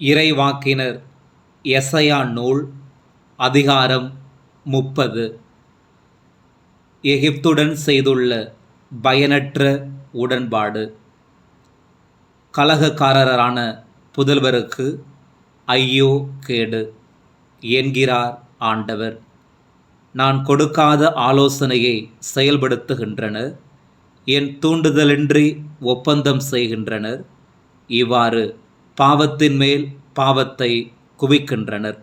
இறைவாக்கினர் எசையா நூல் அதிகாரம் முப்பது. எகிப்துடன் செய்துள்ள பயனற்ற உடன்பாடு. கலகக்காரரான புதல்வருக்கு ஐயோ கேடு என்கிறார் ஆண்டவர். நான் கொடுக்காத ஆலோசனையை செயல்படுத்துகின்றனர். என் தூண்டுதலின்றி ஒப்பந்தம் செய்கின்றனர். இவ்வாறு பாவத்தின் மேல் பாவத்தை குவிக்கின்றனர்.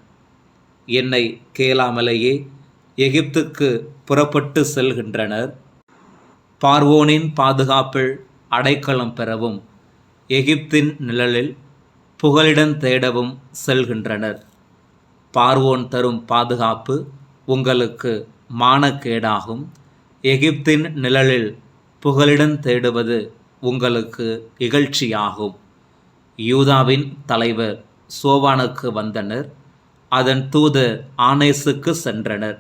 என்னை கேளாமலேயே எகிப்துக்கு புறப்பட்டு செல்கின்றனர். பார்வோனின் பாதுகாப்பில் அடைக்கலம் பெறவும் எகிப்தின் நிழலில் புகலிடம் தேடவும் செல்கின்றனர். பார்வோன் தரும் பாதுகாப்பு உங்களுக்கு மானக்கேடாகும் எகிப்தின் நிழலில் புகலிடம் தேடுவது உங்களுக்கு இகழ்ச்சியாகும். யூதாவின் தலைவர் சோவானுக்கு வந்தனர். அதன் தூதர் ஆனேசுக்கு சென்றனர்.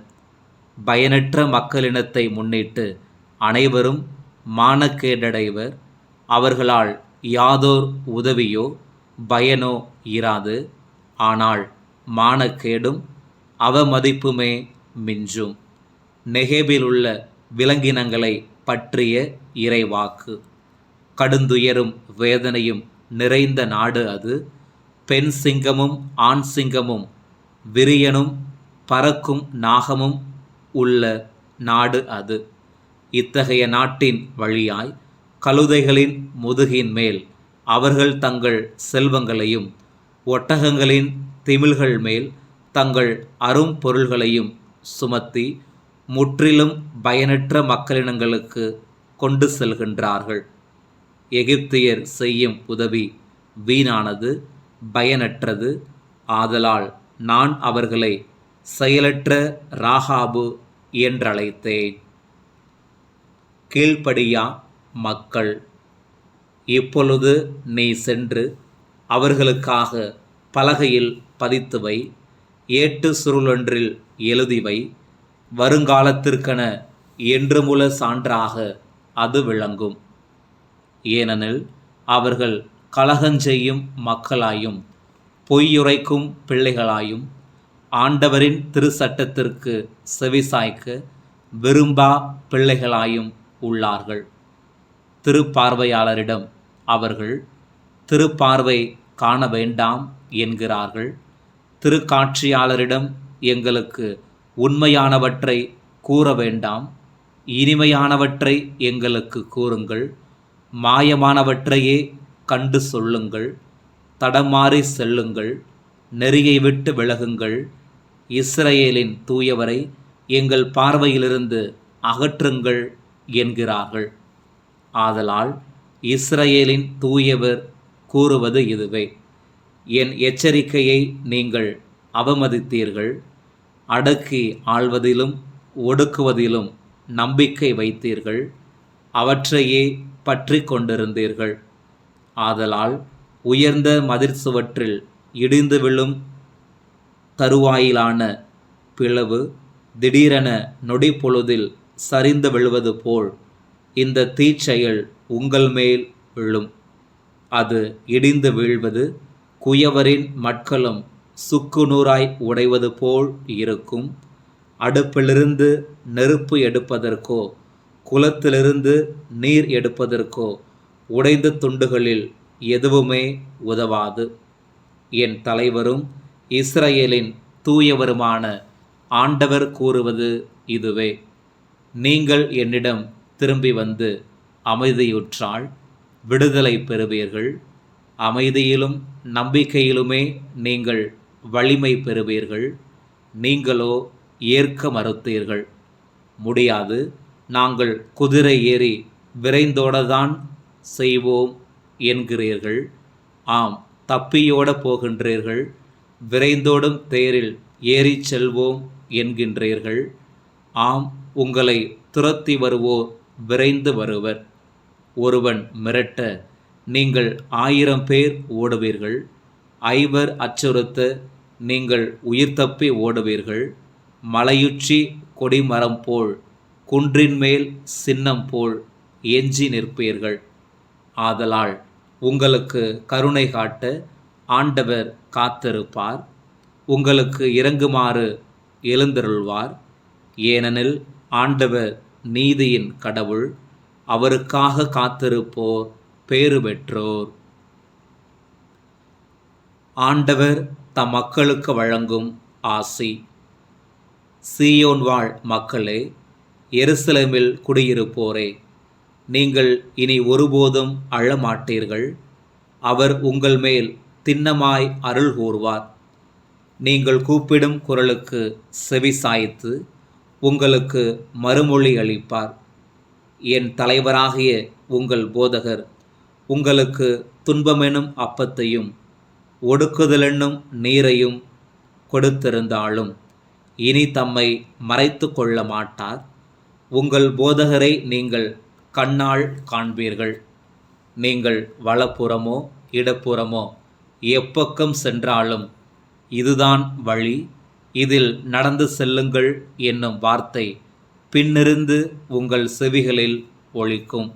பயனற்ற மக்களினத்தை முன்னிட்டு அனைவரும் மானக்கேடடைவர் அவர்களால் யாதோர் உதவியோ பயனோ இராது. ஆனால் மானக்கேடும் அவமதிப்புமே மிஞ்சும். நெகேபில் உள்ள விலங்கினங்களை பற்றிய இறைவாக்கு. கடுந்துயரும் வேதனையும் நிறைந்த நாடு அது. பெண் சிங்கமும் ஆண் சிங்கமும் விரியனும் பறக்கும் நாகமும் உள்ள நாடு அது. இத்தகைய நாட்டின் வழியாய் கழுதைகளின் முதுகின் மேல் அவர்கள் தங்கள் செல்வங்களையும் ஒட்டகங்களின் திமில்கள் மேல் தங்கள் அரும்பொருள்களையும் சுமத்தி முற்றிலும் பயனற்ற மக்களினங்களுக்கு கொண்டு செல்கின்றார்கள். எகிப்தியர் செய்யும் உதவி வீணானது பயனற்றது. ஆதலால் நான் அவர்களை செயலற்ற ராகாபு என்றழைத்தேன். கீழ்ப்படியா மக்கள் இப்பொழுது நீ சென்று அவர்களுக்காக பலகையில் பதித்துவை ஏட்டு சுருளொன்றில் எழுதிவை வருங்காலத்திற்கென என்றுமுல சான்றாக அது விளங்கும். ஏனெனில் அவர்கள் கலகஞ்செய்யும் மக்களாயும் பொய்யுரைக்கும் பிள்ளைகளாயும் ஆண்டவரின் திருச்சட்டத்திற்கு செவிசாய்க்க விரும்பா பிள்ளைகளாயும் உள்ளார்கள். திருப்பார்வையாளரிடம் அவர்கள் திருப்பார்வை காண வேண்டாம் என்கிறார்கள். திருக்காட்சியாளரிடம் எங்களுக்கு உண்மையானவற்றை கூற வேண்டாம் இனிமையானவற்றை எங்களுக்கு கூறுங்கள். மாயமானவற்றையே கண்டு சொல்லுங்கள் தடமாறி செல்லுங்கள் நெறியை விட்டு விலகுங்கள். இஸ்ரேலின் தூயவரை எங்கள் பார்வையிலிருந்து அகற்றுங்கள் என்கிறார்கள். ஆதலால் இஸ்ரேலின் தூயவர் கூறுவது இதுவே. என் எச்சரிக்கையை நீங்கள் அவமதித்தீர்கள். அடக்கி ஆள்வதிலும் ஒடுக்குவதிலும் நம்பிக்கை வைத்தீர்கள். அவற்றையே பற்றி கொண்டிருந்தீர்கள். ஆதலால் உயர்ந்த மதிர் சுவற்றில் இடிந்து விழும் தருவாயிலான பிளவு திடீரென நொடி பொழுதில் சரிந்து விழுவது போல் இந்த தீச்செயல் உங்கள் மேல் விழும். அது இடிந்து வீழ்வது குயவரின் மட்களும் சுக்குநூறாய் உடைவது போல் இருக்கும். அடுப்பிலிருந்து நெருப்பு எடுப்பதற்கோ குளத்திலிருந்து நீர் எடுப்பதற்கோ உடைந்த துண்டுகளில் எதுவுமே உதவாது. என் தலைவரும் இஸ்ரேலின் தூயவருமான ஆண்டவர் கூறுவது இதுவே. நீங்கள் என்னிடம் திரும்பி வந்து அமைதியுற்றால் விடுதலை பெறுவீர்கள். அமைதியிலும் நம்பிக்கையிலுமே நீங்கள் வலிமை பெறுவீர்கள். நீங்களோ ஏற்க மறுத்தீர்கள். முடியாது. நாங்கள் குதிரை ஏறி விரைந்தோடதான் செய்வோம் என்கிறீர்கள். ஆம் தப்பியோட போகின்றீர்கள். விரைந்தோடும் தேரில் ஏறிச் செல்வோம் என்கின்றீர்கள். ஆம் உங்களை துரத்தி வருவோர் விரைந்து வருவர். ஒருவன் மிரட்ட நீங்கள் ஆயிரம் பேர் ஓடுவீர்கள். ஐவர் அச்சுறுத்த நீங்கள் உயிர் தப்பி ஓடுவீர்கள். மலையுச்சி கொடிமரம் போல் குன்றின் மேல் சின்னம் போல் எஞ்சி நிற்பீர்கள். ஆதலால் உங்களுக்கு கருணை காட்ட ஆண்டவர் காத்திருப்பார். உங்களுக்கு இறங்குமாறு எழுந்தருள்வார். ஏனெனில் ஆண்டவர் நீதியின் கடவுள் அவருக்காக காத்திருப்போர் பேறு பெற்றோர். ஆண்டவர் தம் மக்களுக்கு வழங்கும் ஆசி. சீயோன் வாழ் மக்களே எருசலேமில் குடியிருப்போரே நீங்கள் இனி ஒருபோதும் அழமாட்டீர்கள். அவர் உங்கள் மேல் திண்ணமாய் அருள் கூறுவார். நீங்கள் கூப்பிடும் குரலுக்கு செவி சாய்த்து உங்களுக்கு மறுமொழி அளிப்பார். என் தலைவராகிய உங்கள் போதகர் உங்களுக்கு துன்பமெனும் அப்பத்தையும் ஒடுக்குதலென்னும் நீரையும் கொடுத்திருந்தாலும் இனி தம்மை மறைத்து கொள்ள மாட்டார். உங்கள் போதகரை நீங்கள் கண்ணால் காண்பீர்கள். நீங்கள் வலப்புறமோ இடப்புறமோ எப்பக்கம் சென்றாலும் இதுதான் வழி. இதில் நடந்து செல்லுங்கள் என்னும் வார்த்தை பின்னிருந்து உங்கள் செவிகளில் ஒழிக்கும்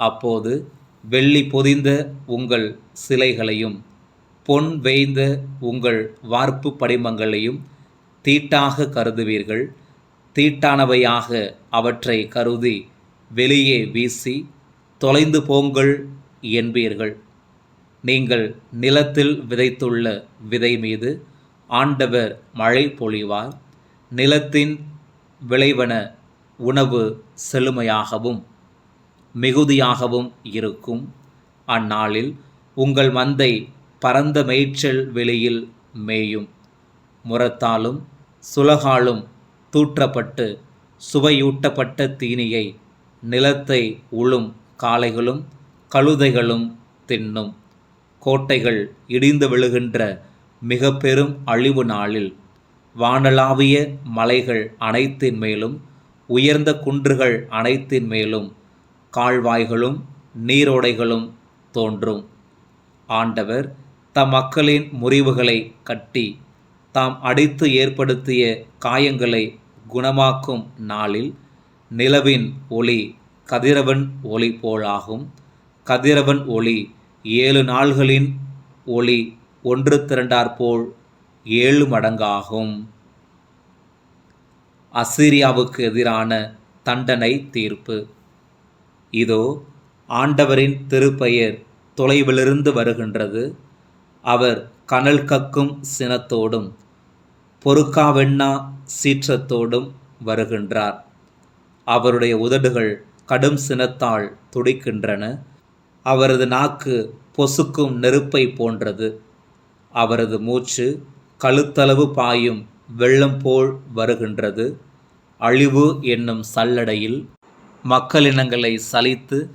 அப்போது வெள்ளி பொதிந்த உங்கள் சிலைகளையும் பொன் வேய்ந்த உங்கள் வார்ப்பு படிமங்களையும் தீட்டாக கருதுவீர்கள். தீட்டானவையாக அவற்றை கருதி வெளியே வீசி தொலைந்து போங்கள் என்பீர்கள். நீங்கள் நிலத்தில் விதைத்துள்ள விதை மீது ஆண்டவர் மழை பொழிவார். நிலத்தின் விளைவன உணவு செழுமையாகவும் மிகுதியாகவும் இருக்கும். அந்நாளில் உங்கள் மந்தை பரந்த மேய்ச்சல் வெளியில் மேயும். முரத்தாலும் சுலகாலும் தூற்றப்பட்டு சுவையூட்டப்பட்ட தீனியை நிலத்தை உளும் காளைகளும் கழுதைகளும் தின்னும். கோட்டைகள் இடிந்து விழுகின்ற மிக பெரும் அழிவு நாளில் வானளாவிய மலைகள் அனைத்தின் மேலும் உயர்ந்த குன்றுகள் அனைத்தின் மேலும் கால்வாய்களும் நீரோடைகளும் தோன்றும். ஆண்டவர் தம் மக்களின் முறிவுகளை கட்டி தாம் அடித்து ஏற்படுத்திய காயங்களை குணமாக்கும் நாளில் நிலவின் ஒளி கதிரவன் ஒளி போலாகும். கதிரவன் ஒளி ஏழு நாள்களின் ஒளி ஒன்று திரண்டாற்போல் ஏழு மடங்காகும். அசிரியாவுக்கு எதிரான தண்டனை தீர்ப்பு. இதோ ஆண்டவரின் திருப்பெயர் தொலைவிலிருந்து வருகின்றது. அவர் கனல் கக்கும் சினத்தோடும் பொறுக்காவெண்ணா சீற்றத்தோடும் வருகின்றார். அவருடைய உதடுகள் கடும் சினத்தால் துடிக்கின்றன. அவரது நாக்கு பொசுக்கும் நெருப்பை போன்றது. அவரது மூச்சு கழுத்தளவு பாயும் வெள்ளம் போல் வருகின்றது. அழிவு என்னும் சல்லடையில் மக்களினங்களை சலித்து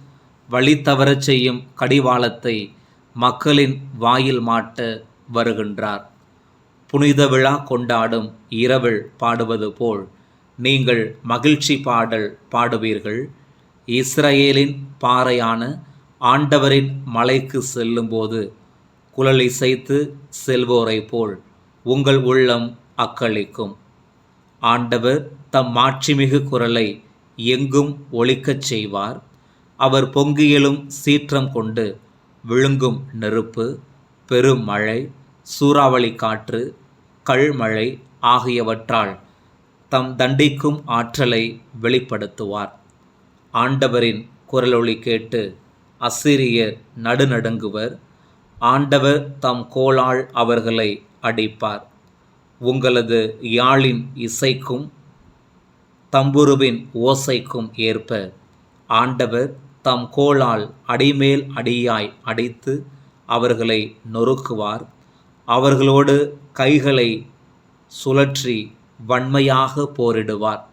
வழி தவறச் செய்யும் கடிவாளத்தை மக்களின் வாயில் மாட்ட வருகின்றார். புனித விழா கொண்டாடும் இரவில் பாடுவது போல் நீங்கள் மகிழ்ச்சி பாடல் பாடுவீர்கள். இஸ்ரேலின் பாறையான ஆண்டவரின் மலைக்கு செல்லும்போது குழல் இசைத்து செல்வோரை போல் உங்கள் உள்ளம் அக்களிக்கும். ஆண்டவர் தம் மாட்சிமிகு குரலை எங்கும் ஒழிக்கச் செய்வார். அவர் பொங்கியலும் சீற்றம் கொண்டு விழுங்கும் நெருப்பு பெரும் மழை சூறாவளி காற்று கல்மழை ஆகியவற்றால் தம் தண்டிக்கும் ஆற்றலை வெளிப்படுத்துவார். ஆண்டவரின் குரலொளி கேட்டு அசிரியர் நடுநடுங்குவர். ஆண்டவர் தம் கோளால் அவர்களை அடிப்பார். உங்களது யாழின் இசைக்கும் தம்புருவின் ஓசைக்கும் ஏற்ப ஆண்டவர் தம் கோளால் அடிமேல் அடியாய் அடித்து அவர்களை நொறுக்குவார். அவர்களோடு கைகளை சுழற்றி வன்மையாக போரிடுவார்.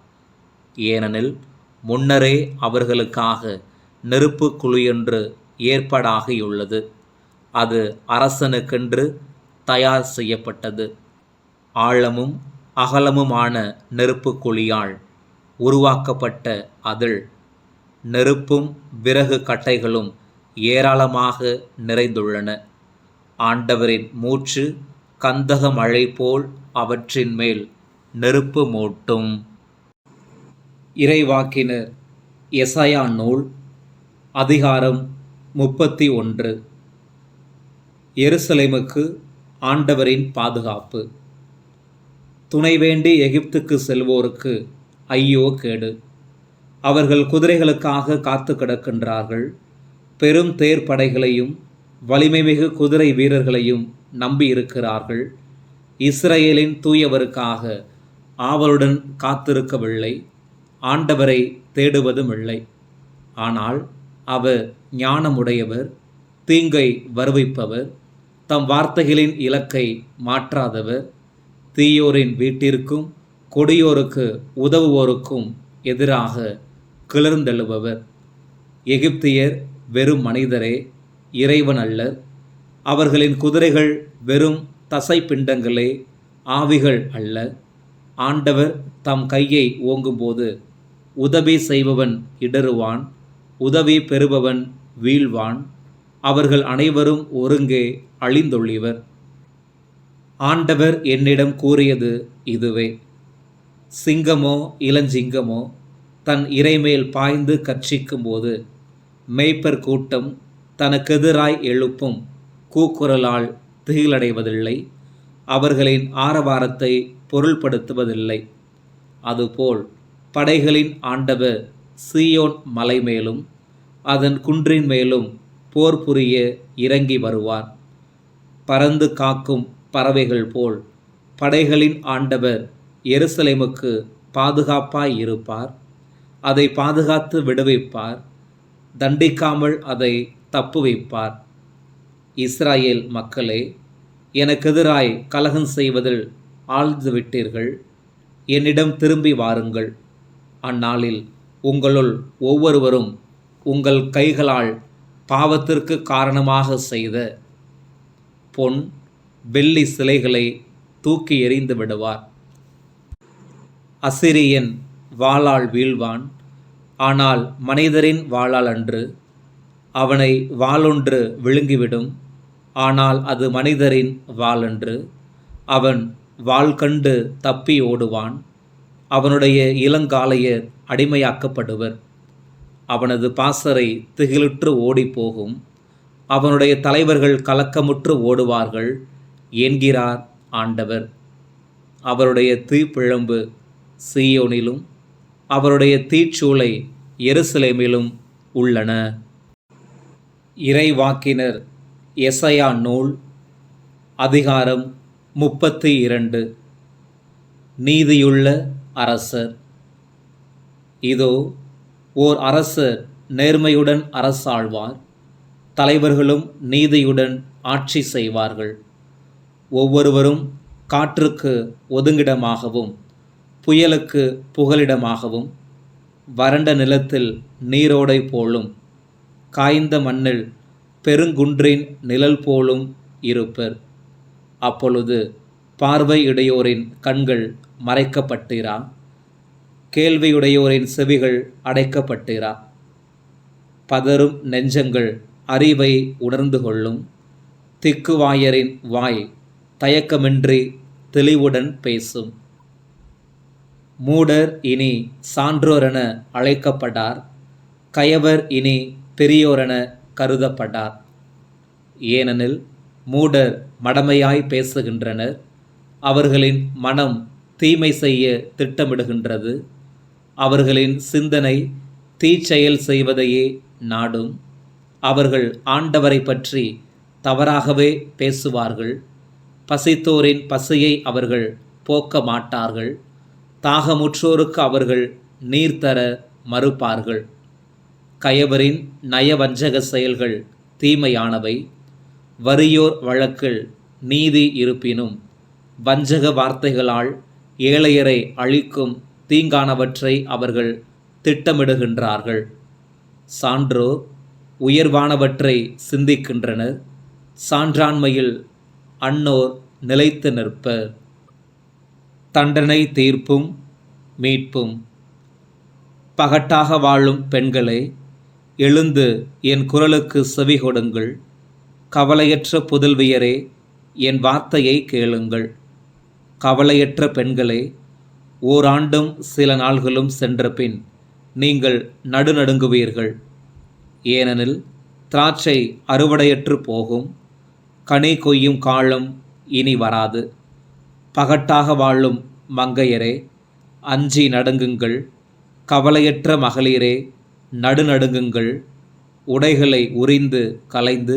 ஏனெனில் முன்னரே அவர்களுக்காக நெருப்பு குழியொன்று ஏற்பாடாகியுள்ளது. அது அரசனுக்கென்று தயார் செய்யப்பட்டது. ஆழமும் அகலமுமான நெருப்பு குழியால் உருவாக்கப்பட்ட அதில் நெருப்பும் விறகு கட்டைகளும் ஏராளமாக நிறைந்துள்ளன. ஆண்டவரின் மூச்சு கந்தக மழை போல் அவற்றின் மேல் நெருப்பு மூட்டும். இறைவாக்கினர் எசையா நூல் அதிகாரம் முப்பத்தி ஒன்று. எருசலேமுக்கு ஆண்டவரின் பாதுகாப்பு. துணை வேண்டி எகிப்துக்கு செல்வோருக்கு ஐயோ கேடு. அவர்கள் குதிரைகளுக்காக காத்து கிடக்கின்றார்கள். பெரும் தேர்ப்படைகளையும் வலிமைமிகு குதிரை வீரர்களையும் நம்பி இருக்கிறார்கள் இஸ்ரேலின் தூயவருக்காக ஆவலுடன் காத்திருக்கவில்லை. ஆண்டவரை தேடுவதும் இல்லை ஆனால் அவர் ஞானமுடையவர் தீங்கை வருவிப்பவர் தம் வார்த்தைகளின் இலக்கை மாற்றாதவர். தீயோரின் வீட்டிற்கும் கொடியோருக்கு உதவுவோருக்கும் எதிராக கிளர்ந்தெழுபவர். எகிப்தியர் வெறும் மனிதரே இறைவன் அல்ல. அவர்களின் குதிரைகள் வெறும் தசை பிண்டங்களே ஆவிகள் அல்ல. ஆண்டவர் தம் கையை ஓங்கும்போது உதவி செய்பவன் இடறுவான் உதவி பெறுபவன் வீழ்வான். அவர்கள் அனைவரும் ஒருங்கே அழிந்தொழிவர் ஆண்டவர் என்னிடம் கூறியது இதுவே. சிங்கமோ இளஞ்சிங்கமோ தன் இறைமேல் பாய்ந்து கட்சிக்கும்போது மேய்ப்பர் கூட்டம் தனக்கெதிராய் எழுப்பும் கூக்குரலால் திகிலடைவதில்லை. அவர்களின் ஆரவாரத்தை பொருள்படுத்துவதில்லை. அதுபோல் படைகளின் ஆண்டவர் சீயோன் மலை மேலும் அதன் குன்றின் மேலும் போர் புரிய இறங்கி வருவார். பறந்து காக்கும் பறவைகள் போல் படைகளின் ஆண்டவர் எருசலேமுக்கு பாதுகாப்பாய் இருப்பார். அதை பாதுகாத்து விடுவிப்பார். தண்டிக்காமல் அதை தப்பு வைப்பார். இஸ்ராயேல் மக்களே எனக்கெதிராய் கலகம் செய்வதில் ஆழ்ந்து விட்டீர்கள். என்னிடம் திரும்பி வாருங்கள். அந்நாளில் உங்களுள் ஒவ்வொருவரும் உங்கள் கைகளால் பாவத்திற்கு காரணமாக செய்த பொன் வெள்ளி சிலைகளை தூக்கி எறிந்து விடுவார். அசிரியன் வாளால் வீழ்வான். ஆனால் மனிதரின் வாளால் அன்று அவனை வாளொன்று விழுங்கிவிடும். ஆனால் அது மனிதரின் வாளன்று. அவன் வாள் கண்டு தப்பி ஓடுவான். அவனுடைய இளங்காலையர் அடிமையாக்கப்படுவர். அவனது பாசறை திகிலுற்று ஓடிப்போகும். அவனுடைய தலைவர்கள் கலக்கமுற்று ஓடுவார்கள். என்கிறார் ஆண்டவர். அவருடைய தீப்பிழம்பு சீயோனிலும் அவருடைய தீச்சூளை எருசலேமிலும் உள்ளன. இறைவாக்கினர் எசையா நூல் அதிகாரம் முப்பத்தி இரண்டு. நீதியுள்ள அரசர். இதோ ஓர் அரசர் நேர்மையுடன் அரசாழ்வார் தலைவர்களும் நீதியுடன் ஆட்சி செய்வார்கள். ஒவ்வொருவரும் காற்றுக்கு ஒதுங்கிடமாகவும் புயலுக்கு புகலிடமாகவும் வறண்ட நிலத்தில் நீரோடை போலும் காய்ந்த மண்ணில் பெருங்குன்றின் நிழல் போலும் இருப்பர். அப்பொழுது பார்வை இடையோரின் கண்கள் மறைக்கப்பட்டிரா? கேள்வியுடையோரின் செவிகள் அடைக்கப்பட்டிரா? பதறும் நெஞ்சங்கள் அறிவை உணர்ந்து கொள்ளும். திக்குவாயரின் வாய் தயக்கமின்றி தெளிவுடன் பேசும். மூடர் இனி சான்றோரென அழைக்கப்படார் கயவர் இனி பெரியோரென கருதப்படார் ஏனெனில் மூடர் மடமையாய் பேசுகின்றனர். அவர்களின் மனம் தீமை செய்ய திட்டமிடுகின்றது. அவர்களின் சிந்தனை தீச்செயல் செய்வதையே நாடும். அவர்கள் ஆண்டவரை பற்றி தவறாகவே பேசுவார்கள். பசித்தோரின் பசியை அவர்கள் போக்க மாட்டார்கள். தாகமுற்றோருக்கு அவர்கள் நீர் தர மறுப்பார்கள். கயவரின் நயவஞ்சக செயல்கள் தீமையானவை. வறியோர் வழக்கில் நீதி இருப்பினும் வஞ்சக வார்த்தைகளால் ஏழையரை அழிக்கும் தீங்கானவற்றை அவர்கள் திட்டமிடுகின்றார்கள். சான்றோ உயர்வானவற்றை சிந்திக்கின்றனர். சான்றாண்மையில் அன்னோர் நிலைத்து நிற்பர். தண்டனை தீர்ப்பும் மீட்பும். பகட்டாக வாழும் பெண்களே எழுந்து என் குரலுக்கு செவி கொடுங்கள். கவலையற்ற புதல்வியரே என் வார்த்தையை கேளுங்கள். கவலையற்ற பெண்களே ஓராண்டும் சில நாள்களும் சென்ற பின் நீங்கள் நடுநடுங்குவீர்கள். ஏனெனில் திராட்சை அறுவடையற்று போகும் கனி கொய்யும் காலம் இனி வராது. பகட்டாக வாழும் மங்கையரே அஞ்சி நடுங்குங்கள். கவலையற்ற மகளிரே நடுநடுங்குங்கள் உடைகளை உரிந்து கலைந்து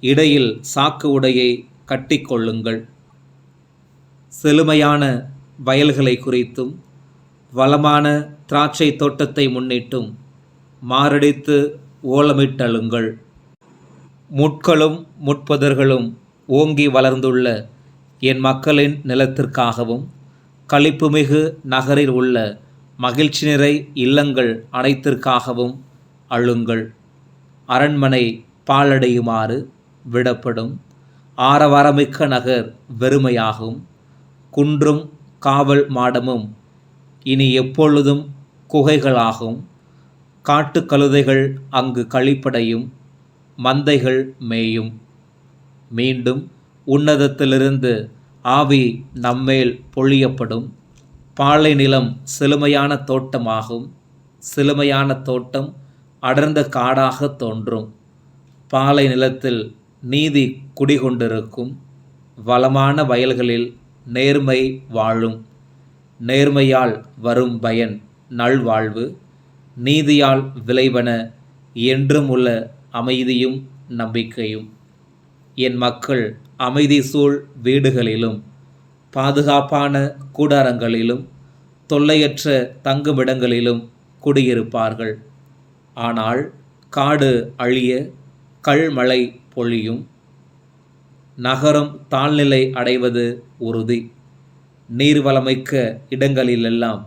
இடையில் சாக்கு உடையை கட்டிக்கொள்ளுங்கள் செழுமையான வயல்களை குறித்தும் வளமான திராட்சை தோட்டத்தை முன்னிட்டும் மாரடித்து ஓலமிட்டழுங்கள். முட்களும் முட்புதர்களும் ஓங்கி வளர்ந்துள்ள என் மக்களின் நிலத்திற்காகவும் களிப்புமிகு நகரில் உள்ள மகிழ்ச்சி நிறை இல்லங்கள் அனைத்திற்காகவும் அழுங்கள். அரண்மனை பாழடையுமாறு விடப்படும். ஆரவாரமிக்க நகர் வெறுமையாகும். குன்றும் காவல் மாடமும் இனி எப்பொழுதும் குகைகளாகும். காட்டுக் கழுதைகள் அங்கு கழிப்படையும் மந்தைகள் மேயும். மீண்டும் உன்னதத்திலிருந்து ஆவி நம்மேல் பொழியப்படும். பாலை நிலம் செழுமையான தோட்டமாகும். செழுமையான தோட்டம் அடர்ந்த காடாக தோன்றும். பாலை நிலத்தில் நீதி குடிகொண்டிருக்கும். வளமான வயல்களில் நேர்மை வாழும். நேர்மையால் வரும் பயன் நல்வாழ்வு. நீதியால் விளைவன என்றும் உள்ள அமைதியும் நம்பிக்கையும். என் மக்கள் அமைதி சூழ் வீடுகளிலும் பாதுகாப்பான கூடாரங்களிலும் தொல்லையற்ற தங்குமிடங்களிலும் குடியிருப்பார்கள். ஆனால் காடு அழிய கல்மழை பொழியும். நகரம் தாழ்நிலை அடைவது உறுதி. நீர்வளமிக்க இடங்களிலெல்லாம்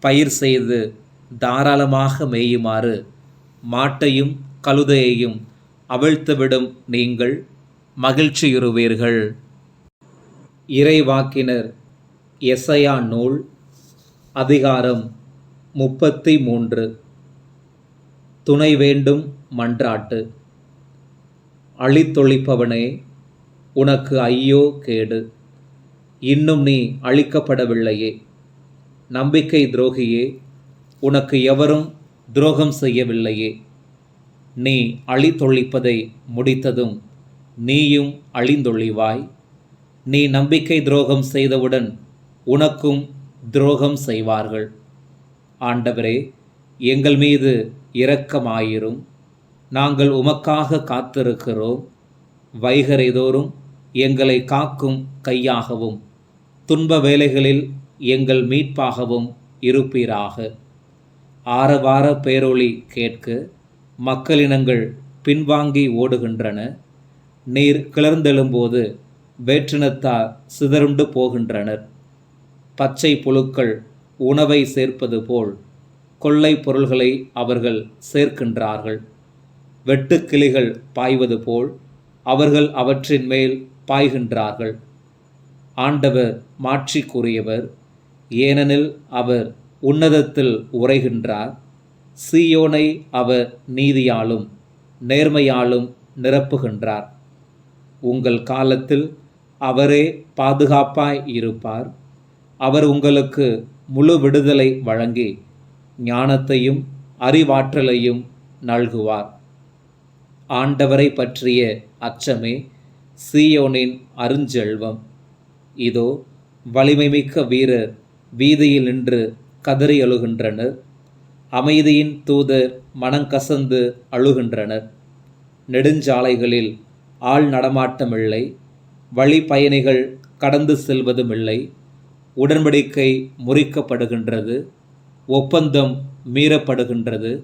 பயிர் செய்து தாராளமாக மேயுமாறு மாட்டையும் கழுதையையும் அவிழ்த்துவிடும் நீங்கள் மகிழ்ச்சியுறுவீர்கள். இறைவாக்கினர் எசையா நூல் அதிகாரம் முப்பத்தி மூன்று துணை வேண்டும் மன்றாட்டு. அழித்தொழிப்பவனே உனக்கு ஐயோ கேடு. இன்னும் நீ அழிக்கப்படவில்லையே. நம்பிக்கை துரோகியே உனக்கு எவரும் துரோகம் செய்யவில்லையே. நீ அழித்தொழிப்பதை முடித்ததும் நீயும் அழிந்தொழிவாய். நீ நம்பிக்கை துரோகம் செய்தவுடன் உனக்கும் துரோகம் செய்வார்கள். ஆண்டவரே எங்கள் மீது இரக்கமாயிரும். நாங்கள் உமக்காக காத்திருக்கிறோம். வைகரைதோறும் எங்களை காக்கும் கையாகவும் துன்ப வேலைகளில் எங்கள் மீட்பாகவும் இருப்பீராக. ஆரவார பேரொளி கேட்க மக்களினங்கள் பின்வாங்கி ஓடுகின்றன. நீர் கிளர்ந்தெழும்போது வேற்றினத்தார் சிதறுண்டு போகின்றனர். பச்சை புழுக்கள் உணவை சேர்ப்பது போல் கொள்ளை பொருள்களை அவர்கள் சேர்க்கின்றார்கள். வெட்டுக்கிளிகள் பாய்வது போல் அவர்கள் அவற்றின் மேல் பாய்கின்றார்கள். ஆண்டவர் மாற்றிக்குரியவர் ஏனெனில் அவர் உன்னதத்தில் உரைகின்றார் சீயோனை அவர் நீதியாலும் நேர்மையாலும் நிரப்புகின்றார். உங்கள் காலத்தில் அவரே பாதுகாப்பாய் இருப்பார். அவர் உங்களுக்கு முழு விடுதலை வழங்கி ஞானத்தையும் அறிவாற்றலையும் நல்குவார். ஆண்டவரை பற்றிய அச்சமே சீயோனின் அருஞ்செல்வம். இதோ வலிமைமிக்க வீரர் வீதியில் நின்று கதறி அழுகின்றனர். அமைதியின் தூதர் மனங்கசந்து அழுகின்றனர். நெடுஞ்சாலைகளில் ஆள் நடமாட்டமில்லை. வழி பயணிகள் கடந்து செல்வதுமில்லை. உடன்படிக்கை முறிக்கப்படுகின்றது. ஒப்பந்தம் மீறப்படுகின்றது.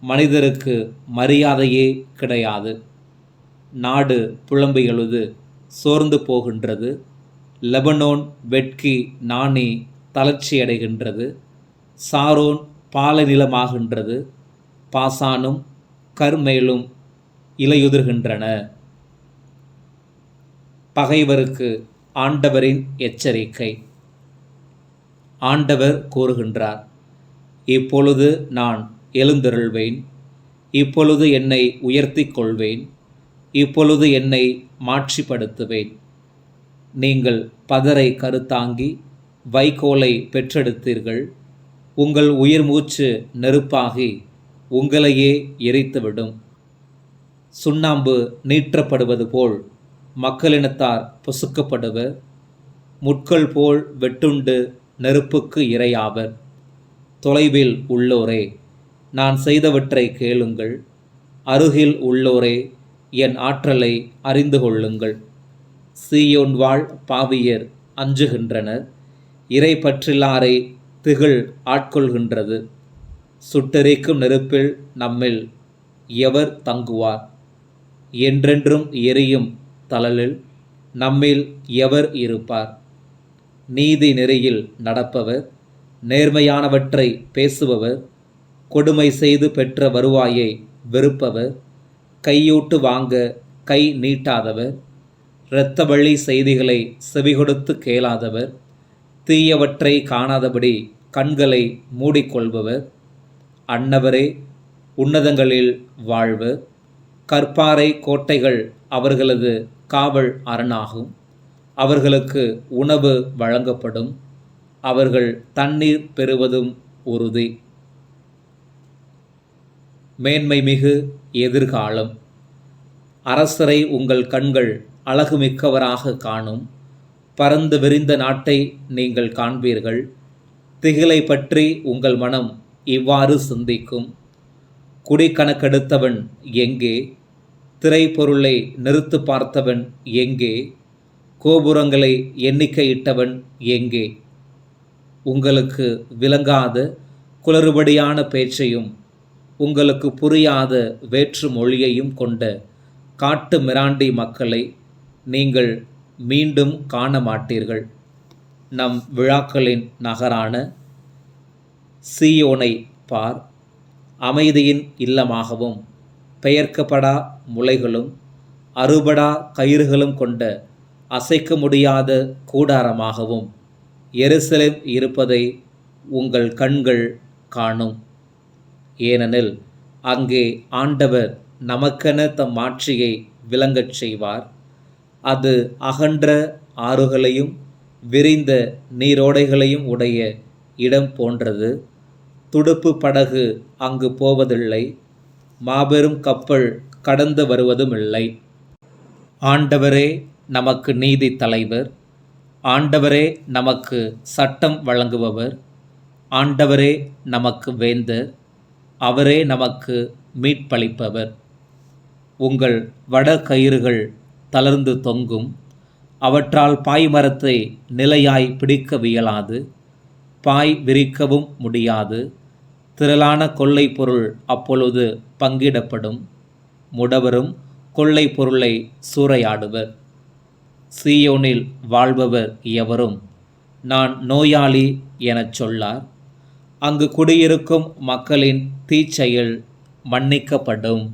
மனிதருக்கு மரியாதையே கிடையாது. நாடு புலம்பி எழுது சோர்ந்து போகின்றது. லெபனோன் வெட்கி நாணி தளர்ச்சியடைகின்றது. சாரோன் பாலைநிலமாகின்றது. பாசானும் கர்மேலும் இலையுதிர்கின்றன. பகைவருக்கு ஆண்டவரின் எச்சரிக்கை. ஆண்டவர் கூறுகின்றார் இப்பொழுது நான் எழுந்தருள்வேன். இப்பொழுது என்னை உயர்த்திக் கொள்வேன். இப்பொழுது என்னை மாட்சிப்படுத்துவேன் நீங்கள் பதரை கருத்தாங்கி வைகோலை பெற்றெடுத்தீர்கள். உங்கள் உயிர் மூச்சு நெருப்பாகி உங்களையே எரித்துவிடும். சுண்ணாம்பு நீற்றப்படுவது போல் மக்களினத்தார் பொசுக்கப்படுவர் முட்கள் போல் வெட்டுண்டு நெருப்புக்கு இரையாவர். தொலைவில் உள்ளோரே நான் செய்தவற்றை கேளுங்கள். அருகில் உள்ளோரே என் ஆற்றலை அறிந்து கொள்ளுங்கள். சீயோன் வாழ் பாவியர் அஞ்சுகின்றனர். இறை பற்றிலாரை திகழ் ஆட்கொள்கின்றது. சுட்டெரிக்கும் நெருப்பில் நம்மில் எவர் தங்குவார்? என்றென்றும் எரியும் தளலில் நம்மில் எவர் இருப்பார்? நீதி நெறியில் நடப்பவர் நேர்மையானவற்றை பேசுபவர் கொடுமை செய்து பெற்ற வருவாயை வெறுப்பவர் கையூட்டு வாங்க கை நீட்டாதவர் இரத்தவழி செய்திகளை செவிகொடுத்து கேளாதவர் தீயவற்றை காணாதபடி கண்களை மூடிக்கொள்பவர் அன்னவரே உன்னதங்களில் வாழ்வு கற்பாறை கோட்டைகள் அவர்களது காவல் அரணாகும். அவர்களுக்கு உணவு வழங்கப்படும். அவர்கள் தண்ணீர் பெறுவதும் உறுதி. மேன்மை மிகு எதிர்காலம். அரசரை உங்கள் கண்கள் அழகுமிக்கவராக காணும். பறந்து விரிந்த நாட்டை நீங்கள் காண்பீர்கள். திகிலை பற்றி உங்கள் மனம் இவ்வாறு சிந்திக்கும். குடிக்கணக்கெடுத்தவன் எங்கே? திரைப்பொருளை நிறுத்து பார்த்தவன் எங்கே? கோபுரங்களை எண்ணிக்கையிட்டவன் எங்கே? உங்களுக்கு விளங்காத குளறுபடியான பேச்சையும் உங்களுக்கு புரியாத வேற்று மொழியையும் கொண்ட காட்டு மிராண்டி மக்களை நீங்கள் மீண்டும் காண மாட்டீர்கள் நம் விழாக்களின் நகரான சீயோனை பார் அமைதியின் இல்லமாகவும் பெயர்க்கப்படா முளைகளும் அறுபடா கயிறுகளும் கொண்ட அசைக்க முடியாத கூடாரமாகவும் எருசலேம் இருப்பதை உங்கள் கண்கள் காணும். ஏனெனில் அங்கே ஆண்டவர் நமக்கென தம் ஆட்சியை விளங்கச் செய்வார். அது அகன்ற ஆறுகளையும் விரிந்த நீரோடைகளையும் உடைய இடம் போன்றது. துடுப்பு படகு அங்கு போவதில்லை. மாபெரும் கப்பல் கடந்து வருவதும் இல்லை ஆண்டவரே நமக்கு நீதி தலைவர். ஆண்டவரே நமக்கு சட்டம் வழங்குபவர். ஆண்டவரே நமக்கு வேந்தர். அவரே நமக்கு மீட்பளிப்பவர். உங்கள் வட கயிறுகள் தளர்ந்து தொங்கும். அவற்றால் பாய் மரத்தை நிலையாய் பிடிக்கவியலாது பாய் விரிக்கவும் முடியாது. திரளான கொள்ளை பொருள் அப்பொழுது பங்கிடப்படும். முடவரும் கொள்ளை பொருளை சூறையாடுவர். சீயோனில் வாழ்பவர் எவரும்? நான் நோயாளி எனச் சொல்லார். அங்கு குடியிருக்கும் மக்களின் தீச்செயல் மன்னிக்கப்படும்.